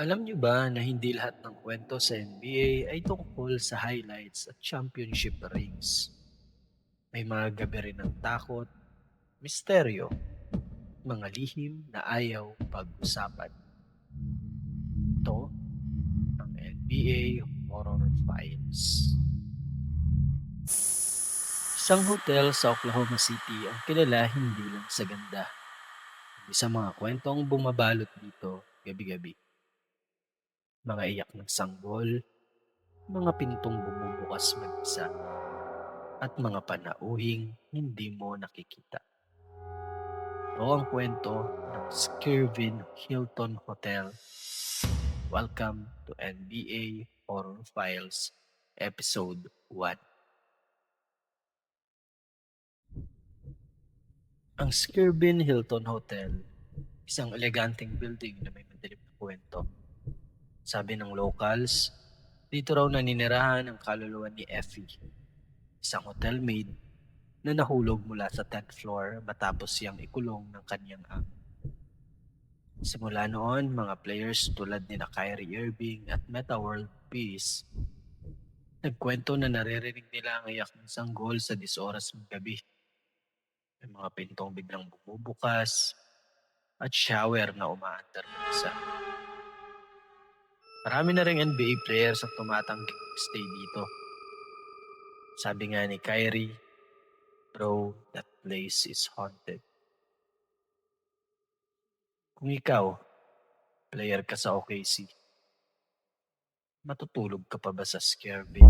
Alam niyo ba na hindi lahat ng kwento sa NBA ay tungkol sa highlights at championship rings? May mga gabi rin ng takot, misteryo, mga lihim na ayaw pag-usapan. Ito ang NBA Horror Files. Isang hotel sa Oklahoma City ang kilala hindi lang sa ganda, sa mga kwentong bumabalot dito gabi-gabi. Mga iyak ng sanggol, mga pintong bumubukas mag-isa, at mga panauhing hindi mo nakikita. Ito ang kwento ng Skirvin Hilton Hotel. Welcome to NBA Horror Files Episode 1. Ang Skirvin Hilton Hotel, isang eleganteng building na may madilim na kwento. Sabi ng locals, dito raw naninirahan ang kaluluwa ni Effie, isang hotel maid na nahulog mula sa 10th floor matapos siyang ikulong ng kanyang amo. Simula noon, mga players tulad ni na Kyrie Irving at Meta World Peace nagkwento na naririnig nila ang iyak ng sanggol sa 10 oras ng gabi. May mga pintong biglang bumubukas at shower na umaandar ng isa. Marami na ring NBA players ang tumatangging stay dito. Sabi nga ni Kyrie, Bro, that place is haunted. Kung ikaw, player ka sa OKC, matutulog ka pa ba sa scare bin?